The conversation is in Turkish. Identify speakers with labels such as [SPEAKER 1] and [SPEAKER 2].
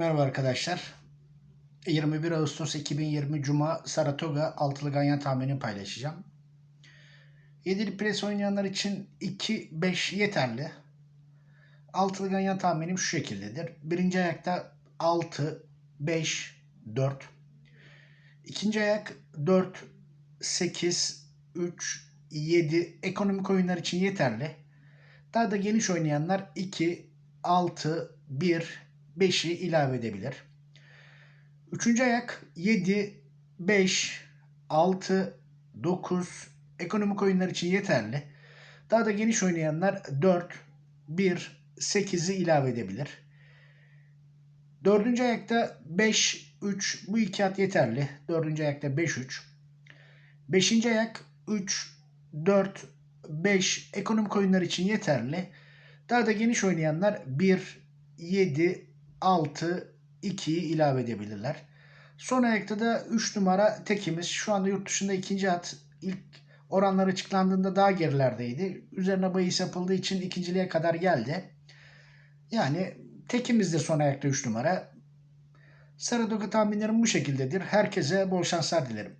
[SPEAKER 1] Merhaba arkadaşlar. 21 Ağustos 2020 Cuma Saratoga altılı ganyan tahminini paylaşacağım. Yedili pres oynayanlar için 2-5 yeterli. Altılı ganyan tahminim şu şekildedir. Birinci ayakta 6, 5, 4. İkinci ayak 4, 8, 3, 7 ekonomik oyunlar için yeterli. Daha da geniş oynayanlar 2, 6, 1, 5'i ilave edebilir. Üçüncü ayak 7, 5, 6, 9 ekonomik oyunlar için yeterli. Daha da geniş oynayanlar 4, 1, 8'i ilave edebilir. Dördüncü ayakta 5, 3 bu iki at yeterli. Dördüncü ayakta 5, 3. Beşinci ayak 3, 4, 5 ekonomik oyunlar için yeterli. Daha da geniş oynayanlar 1, 7, 6, 2'yi ilave edebilirler. Son ayakta da 3 numara tekimiz. Şu anda yurt dışında ikinci at ilk oranlar açıklandığında daha gerilerdeydi. Üzerine bahis yapıldığı için ikinciliğe kadar geldi. Yani tekimiz de son ayakta 3 numara. Sarıdoka tahminlerim bu şekildedir. Herkese bol şanslar dilerim.